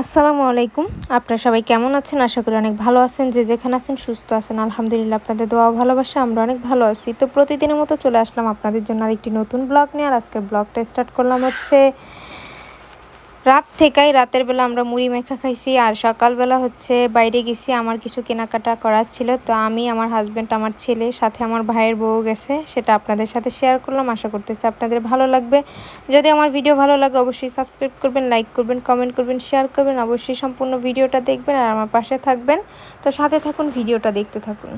আসসালামু আলাইকুম। আপনারা সবাই কেমন আছেন? আশা করি অনেক ভালো আছেন। যে যেখানে আছেন সুস্থ আছেন। আলহামদুলিল্লাহ, আপনাদের দোয়া ভালোবাসা, আমরা অনেক ভালো আছি। তো প্রতিদিনের মতো চলে আসলাম আপনাদের জন্য আরেকটি নতুন ব্লগ নিয়ে। আর আজকের ব্লগটা স্টার্ট করলাম হচ্ছে রাত থেকেই রাতের বেলা আমরা মুড়ি মেখা খাইছি আর সকালবেলা হচ্ছে বাইরে গেছি আমার কিছু কেনাকাটা করার ছিল। তো আমি আমার হাজব্যান্ড আমার ছেলে সাথে আমার ভাইয়ের বউ গেছে সেটা আপনাদের সাথে শেয়ার করলাম। আশা করতেছি আপনাদের ভালো লাগবে। যদি আমার ভিডিও ভালো লাগে অবশ্যই সাবস্ক্রাইব করবেন লাইক করবেন কমেন্ট করবেন শেয়ার করবেন অবশ্যই সম্পূর্ণ ভিডিওটা দেখবেন আর আমার পাশে থাকবেন। তো সাথে থাকুন ভিডিওটা দেখতে থাকুন।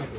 থাকে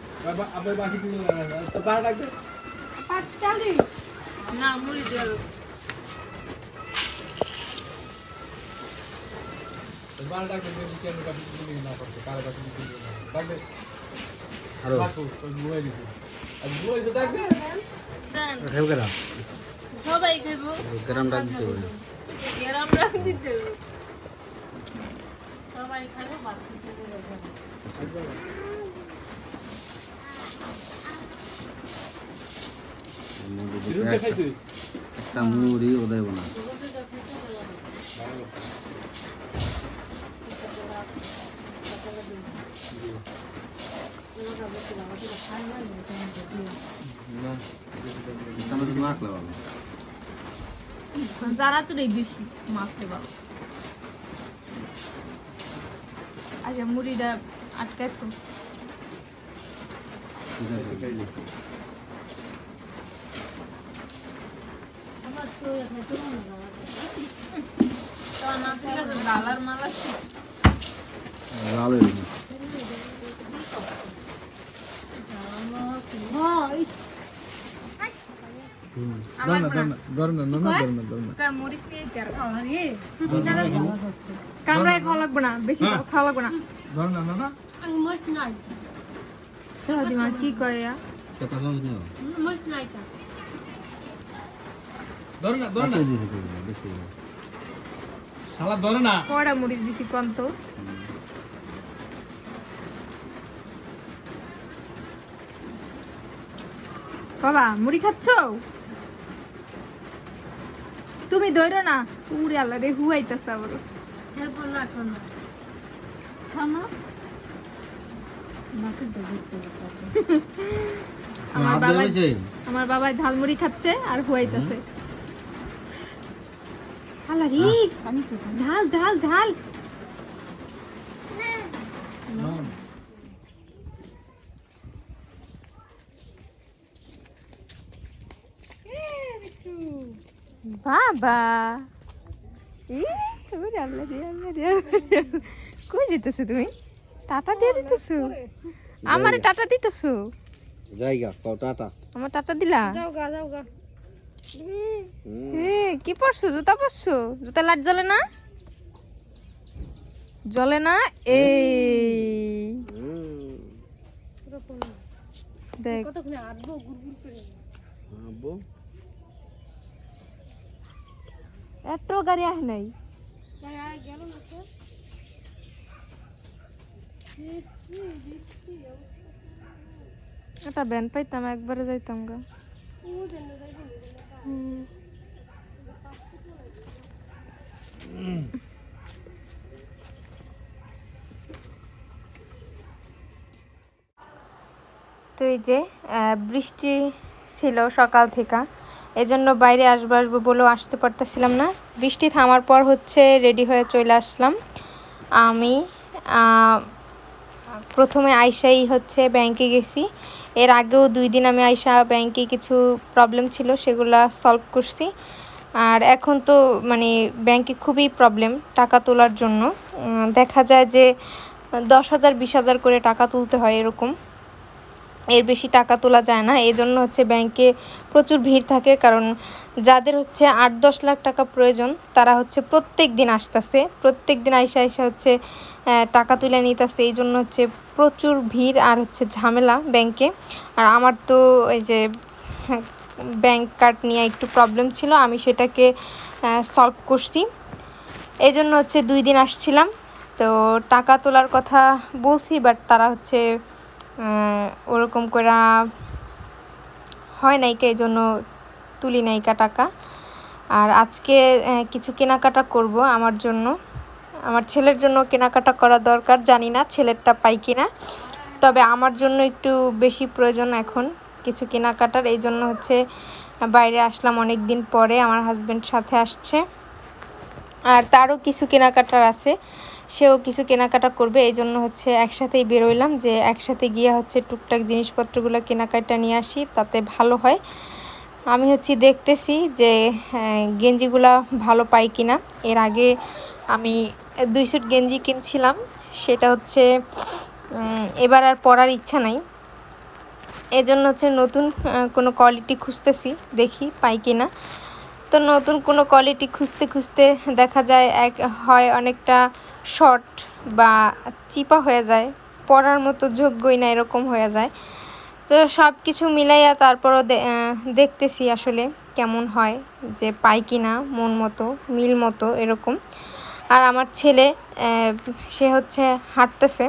আবার বাকি দিন তো ভাড়া ডাক দে না মুড়ি দিয়ে তো ভাড়া ডাক দে কি আমি কাটি দিন না করতে? কার বাকি দিন ডাক দে আরও। বাকু তো আর বুয়াই তো ডাক খাইব কেন সবাই খাইব। গ্রামটা দিতে হবে এরম রাখ দিতে হবে। সবাই খাইব বাকি একটা মুড়ি ওদের বোনা না তো মাখলে বাবা যারা এই বেশি মাখতে পারো আচ্ছা মুড়িটা আটকায় তো ঠিক আছে তোমার নাতির কাছে ডালার মালা শিখ লাল হয়ে গেছে আমার ধর না ধর না না ধর না ধর না কাম মরিস দিয়ে তের খাওয়া রে কামরায় খাওয়া লাগবে না বেশি খাওয়া লাগবে না কি কয় মস্ত নাই ধর না ধর না। কাটে দিয়েছে তো বেশি শালা ধর না। কড়া মরিচ দিছি কোন তো বাবা মুড়ি খাচ্ছ? তুমি ধরো না। উড়ে আল্লাহ রে হুয়াইতেছে আবার এরপর না। খানো খানো আমার বাবা আমার বাবা ঝালমুড়ি খাচ্ছে আর হুয়াইতেছে। আল্লাহ রে ঝাল ঝাল ঝাল। বাবা। কই যেতেছো তুমি? টাটা দিয়ে দিতেছো? আমারে টাটা দিতেছো? জায়গা কও টাটা। আমার টাটা দিলা? যাও গা যাও গা। কি পরছো জুতা পরছো জুতা লাইট জ্বলে না? জ্বলে না? এই। দেখ। গাড়ি আহে নাই। একটা ব্যান পাইতাম একবারে যাইতাম গা। তো এই যে বৃষ্টি ছিল সকাল থেকে, এজন্য বাইরে আসব আসব বলেও আসতে পারতেছিলাম না। বৃষ্টি থামার পর হচ্ছে রেডি হয়ে চলে আসলাম। আমি প্রথমে আইসাই হচ্ছে ব্যাংকে গেছি। এর আগেও দুই দিন আমি আইসা ব্যাংকে কিছু প্রবলেম ছিল, সেগুলো সলভ করছি। আর এখন তো মানে ব্যাংকে খুবই প্রবলেম টাকা তোলার জন্য। দেখা যায় যে দশ হাজার, বিশ হাজার করে টাকা তুলতে হয় এরকম। এর বেশি টাকা তোলা যায় না। এই জন্য হচ্ছে ব্যাংকে প্রচুর ভিড় থাকে, কারণ যাদের হচ্ছে আট, দশ লাখ টাকা প্রয়োজন, তারা হচ্ছে প্রত্যেক দিন আসতেছে। প্রত্যেক দিন আইসা আইসা হচ্ছে টাকা তুলে নিতেছে, এই জন্য হচ্ছে প্রচুর ভিড় আর হচ্ছে ঝামেলা ব্যাংকে আর আমার তো এই যে ব্যাংক কার্ড নিয়ে একটু প্রবলেম ছিল, আমি সেটাকে সলভ করছি। এই জন্য হচ্ছে দুই দিন আসছিলাম। তো টাকা তোলার কথা বলছি বাট তারা হচ্ছে ওরকম করে হয় নাইকা এই জন্য তুলি নাইকা টাকা। আর আজকে কিছু কেনাকাটা করব আমার জন্য। আমার ছেলের জন্য কেনাকাটা করা দরকার জানি না ছেলেরটা পাই কিনা। তবে আমার জন্য একটু বেশি প্রয়োজন এখন কিছু কেনাকাটার। এই জন্য হচ্ছে বাইরে আসলাম অনেক দিন পরে আমার হাজব্যান্ড সাথে আসছে। আর তারও কিছু কেনাকাটার আছে সেও কিছু কেনাকাটা করবে। এই জন্য হচ্ছে একসাথেই বেরোইলাম যে একসাথে গিয়ে হচ্ছে টুকটাক জিনিসপত্রগুলো কেনাকাটা নিয়ে আসি তাতে ভালো হয়। আমি হচ্ছে দেখতেছি যে হ্যাঁ, গেঞ্জিগুলা ভালো পাই কিনা। এর আগে আমি দুই স্যুট গেঞ্জি কিনছিলাম। সেটা হচ্ছে এবার আর পরার ইচ্ছা নাই। এজন্য হচ্ছে নতুন কোনো কোয়ালিটি খুঁজতেছি, দেখি পাই কিনা। তো নতুন কোনো কোয়ালিটি খুঁজতে খুঁজতে দেখা যায়, এক, হয় অনেকটা শর্ট বা চিপা হয়ে যায়। পরার মতো যোগ্যই না এরকম হয়ে যায়। তো সব কিছু মিলাইয়া তারপরও দেখতেছি আসলে কেমন হয়, যে পাই কি না মন মতো, মিল মতো এরকম। আর আমার ছেলে সে হচ্ছে হাঁটতেছে।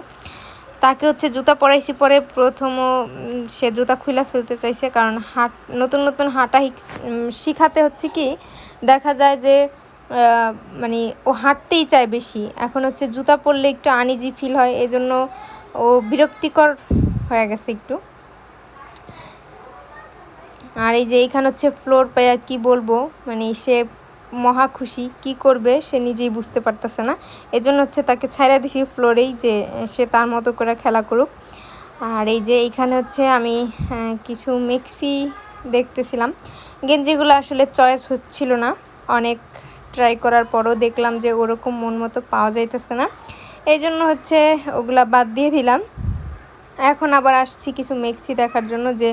তাকে হচ্ছে জুতা পরাইছি পরে প্রথম সে জুতা খুলে ফেলতে চাইছে। কারণ হাট, নতুন নতুন হাঁটা শিখাতে হচ্ছে কি, দেখা যায় যে মানে ও হাঁটতেই চায় বেশি। এখন হচ্ছে জুতা পরলে একটু আনিজি ফিল হয়, এজন্য ও বিরক্তিকর হয়ে গেছে একটু। আর এই যে এখানে হচ্ছে ফ্লোর পাইয়া কি বলব মানে সে মহা খুশি, কি করবে সে নিজেই বুঝতে পারতেছে না। এজন্য হচ্ছে তাকে ছাইরা দিছি ফ্লোরেই যে সে তার মতো করে খেলা করুক। আর এই যে এইখানে হচ্ছে আমি কিছু মিক্সি দেখতেছিলাম। গেঞ্জিগুলো আসলে চয়েস হচ্ছিল না। অনেক ট্রাই করার পরও দেখলাম যে ওরকম মন মতো পাওয়া যাইতেছে না। এই জন্য হচ্ছে ওগুলা বাদ দিয়ে দিলাম। এখন আবার আসছি কিছু মেক্সি দেখার জন্য যে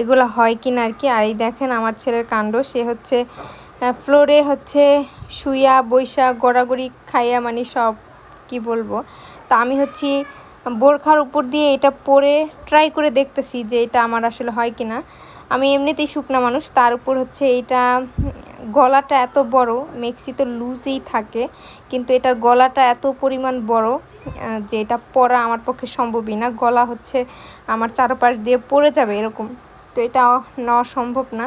এগুলো হয় কি না আর কি। আর এই দেখেন আমার ছেলের কাণ্ড, সে হচ্ছে ফ্লোরে হচ্ছে শুইয়া বৈশা গড়াগড়ি খাইয়া মানে সব, কি বলব? তা আমি হচ্ছি বোরখার উপর দিয়ে এটা পরে ট্রাই করে দেখতেছি যে এটা আমার আসলে হয় কি না আমি এমনিতেই শুকনা মানুষ, তার উপর হচ্ছে এটা গলাটা এত বড় মেক্সি তো লুজেই থাকে, কিন্তু এটার গলাটা এত পরিমাণ বড় যে এটা পরা আমার পক্ষে সম্ভবই না। গলা হচ্ছে আমার চারপাশ দিয়ে পড়ে যাবে এরকম। তো এটা নেওয়া সম্ভব না।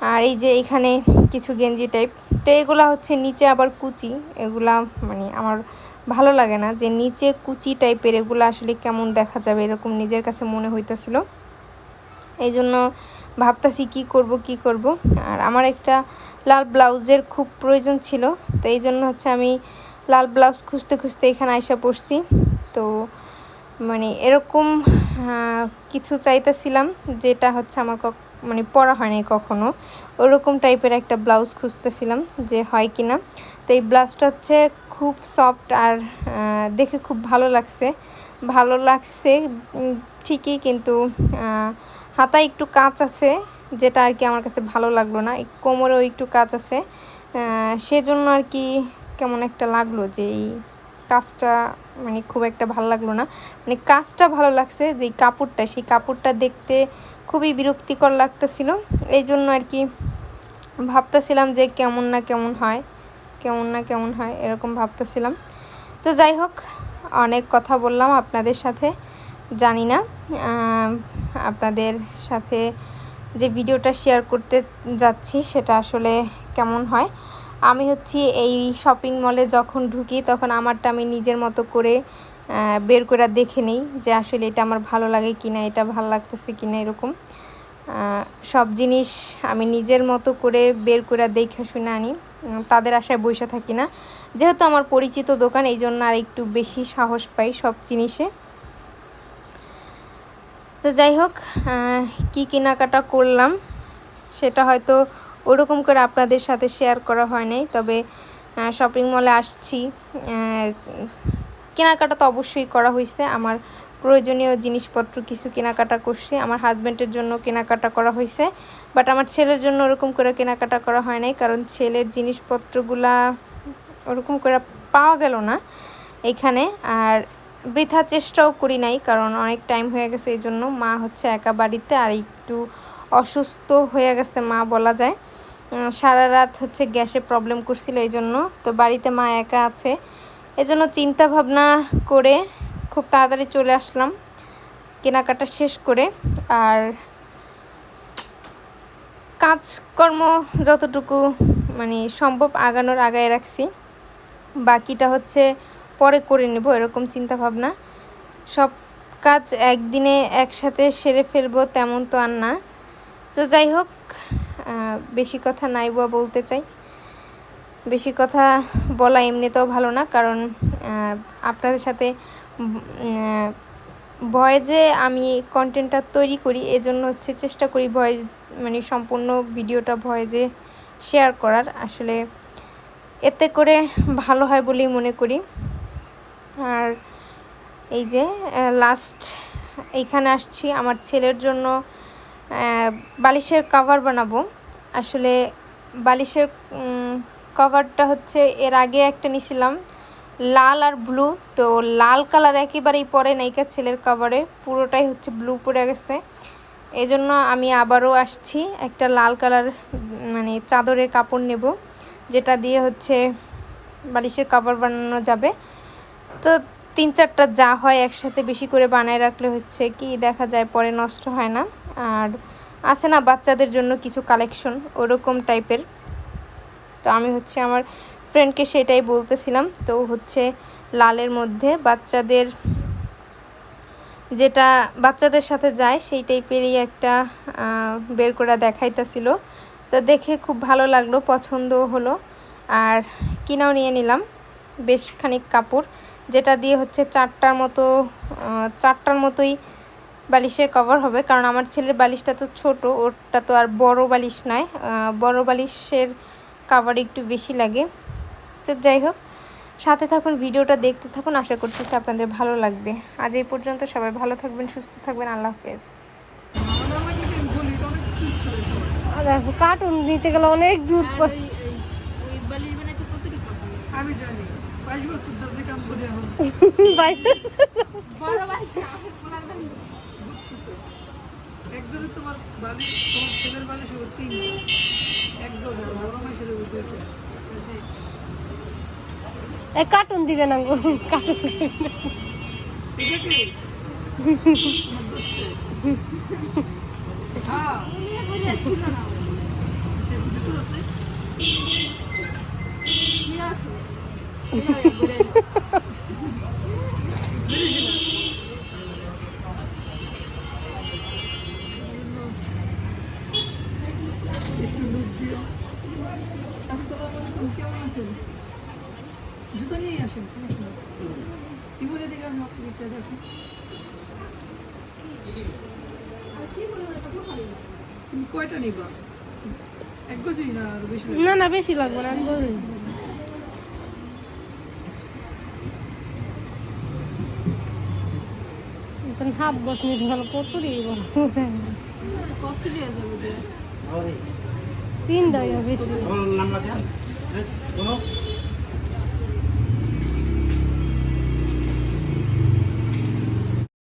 আর এই যে এখানে কিছু গেঞ্জি টাইপ তো এগুলা হচ্ছে নিচে আবার কুচি। এগুলা মানে আমার ভালো লাগে না যে নিচে কুচি টাইপের এগুলো আসলে কেমন দেখা যাবে এরকম নিজের কাছে মনে হইতেছিল। এই জন্য ভাবতাছি কি করব কি করব। আর আমার একটা লাল ব্লাউজের খুব প্রয়োজন ছিল, তো এই জন্য হচ্ছে আমি লাল ব্লাউজ খুঁজতে খুঁজতে এখানে আইসা পড়ছি। তো মানে এরকম কিছু চাইতেছিলাম যেটা হচ্ছে আমার মানে পরা হয়নি কখনো। ওরকম টাইপের একটা ব্লাউজ খুঁজতেছিলাম যে হয় কি না তো এই ব্লাউজটা হচ্ছে খুব সফট আর দেখে খুব ভালো লাগছে। ভালো লাগছে ঠিকই কিন্তু হাতায় একটু কাঁচ আছে, যেটা আর কি আমার কাছে ভালো লাগল না। কোমরেও একটু কাজ আছে। সেজন্য আর কি কেমন একটা লাগল যে এই কাজটা মানে খুব একটা ভালো লাগল না। মানে কাজটা ভালো লাগছে যে কাপড়টা, সেই কাপড়টা দেখতে খুবই বিরক্তিকর লাগতেছিল। এই জন্য আর কি ভাবতেছিলাম যে কেমন না কেমন হয়, কেমন না কেমন হয় এরকম ভাবতেছিলাম। তো যাই হোক, অনেক কথা বললাম আপনাদের সাথে, জানি না আপনাদের সাথে যে ভিডিওটা শেয়ার করতে যাচ্ছি সেটা আসলে কেমন হয়। আমি হচ্ছে এই শপিং মলে যখন ঢুকি তখন আমারটা আমি নিজের মতো করে বের করে দেখে নিই যে আসলে এটা আমার ভালো লাগে কিনা, এটা ভালো লাগতেছে কিনা এরকম। সব জিনিস আমি নিজের মতো করে বের করে দেখে শুনে আনি। তাদের আশায় বসে থাকি না। যেহেতু আমার পরিচিত দোকান, এই জন্য আর একটু বেশি সাহস পাই সব জিনিসে। তো যাই হোক কি কেনাকাটা করলাম সেটা হয়তো ওরকম করে আপনাদের সাথে শেয়ার করা হয় নাই। তবে শপিং মলে আসছি। কেনাকাটা তো অবশ্যই করা হয়েছে আমার প্রয়োজনীয় জিনিসপত্র কিছু কেনাকাটা করছি। আমার হাজব্যান্ডের জন্য কেনাকাটা করা হয়েছে বাট আমার ছেলের জন্য ওরকম করে কেনাকাটা করা হয় নাই। কারণ ছেলের জিনিসপত্রগুলা ওরকম করে পাওয়া গেল না এখানে। আর বৃথা চেষ্টাও করি নাই, কারণ অনেক টাইম হয়ে গেছে এই জন্য। মা হচ্ছে একা বাড়িতে আর একটু অসুস্থ হয়ে গেছে মা বলা যায়। সারা রাত হচ্ছে গ্যাসে প্রবলেম করছিল এই জন্য। তো বাড়িতে মা একা আছে। এজন্য চিন্তা ভাবনা করে খুব তাড়াতাড়ি চলে আসলাম, কেনাকাটা শেষ করে। আর কাজকর্ম যতটুকু মানে সম্ভব আগানোর আগায় রাখছি, বাকিটা হচ্ছে পরে করে নেব এরকম চিন্তা ভাবনা সব কাজ একদিনে একসাথে সেরে ফেলব তেমন তো আর না। তো যাই হোক বেশি কথা নাই বা বলতে চাই। বেশি কথা বলা এমনিতেও ভালো না, কারণ আপনাদের সাথে ভয়েজে আমি কন্টেন্টটা তৈরি করি, এজন্য হচ্ছে চেষ্টা করি ভয়েস মানে সম্পূর্ণ ভিডিওটা ভয়েজে শেয়ার করার। আসলে এতে করে ভালো হয় বলেই মনে করি। আর এই যে লাস্ট এইখানে আসছি, আমার ছেলের জন্য বালিশের কাভার বানাবো। আসলে বালিশের কভারটা হচ্ছে এর আগে একটা নিয়েছিলাম। লাল আর ব্লু তো লাল কালার একেবারেই পরে নাইকা ছেলের কভারে পুরোটাই হচ্ছে ব্লু পড়ে গেছে। এই জন্য আমি আবারও আসছি একটা লাল কালার মানে চাদরের কাপড় নেব, যেটা দিয়ে হচ্ছে বালিশের কাপড় বানানো যাবে। তো তিন চারটা যা হয় একসাথে বেশি করে বানায় রাখলে হচ্ছে কি দেখা যায় পরে নষ্ট হয় না। আর আছে না বাচ্চাদের জন্য কিছু কালেকশন ওরকম টাইপের তো আমি হচ্ছে আমার ফ্রেন্ডকে সেটাই বলতেছিলাম। তো হচ্ছে লালের মধ্যে বাচ্চাদের যেটা বাচ্চাদের সাথে যায় সেই টাইপেরই একটা বের করে দেখাইতেছিল। তো দেখে খুব ভালো লাগল, পছন্দও হলো। আর কিনাও নিয়ে নিলাম, বেশ খানিক কাপড়, যেটা দিয়ে হচ্ছে চারটার মতো চারটার মতোই বালিশের কভার হবে। কারণ আমার ছেলের বালিশটা তো ছোট, ওরটা তো আর বড় বালিশ নয় বড় বালিশের কাভার একটু বেশি লাগে। তো যাই হোক সাথে থাকুন ভিডিওটা দেখতে থাকুন আশা করতেছি আপনাদের ভালো লাগবে। আজ এই পর্যন্ত সবাই ভালো থাকবেন সুস্থ থাকবেন আল্লাহ হাফেজ। আর দেখো কার্টুন নিতে গেলে অনেক দূর আমি জানি বাইশ বছর ধরে কাম করে এখন। বাইরে বুঝছি তো। একজনের তোমার বালি তোমার ছেলের বালি সব তিন একজন মাসের উঠেছে। এই কার্টুন দিবে না গো কার্টুন এটা কি? হ্যাঁ। সে বুঝে তো আছে। একটু দুধ দিও আসসালামু আলাইকুম কেমন আছেন জুতো নিয়ে আসেন সমস্যা নেই। কি বলে দেখে আমি আপনাকে চা দেখেন তুমি কয়টা নিবা? এক গজই না আর বেশি না না বেশি লাগবে না আমি হাফ বস নিতে গেলে কত দিব? তিন দেয় বেশি। নাম না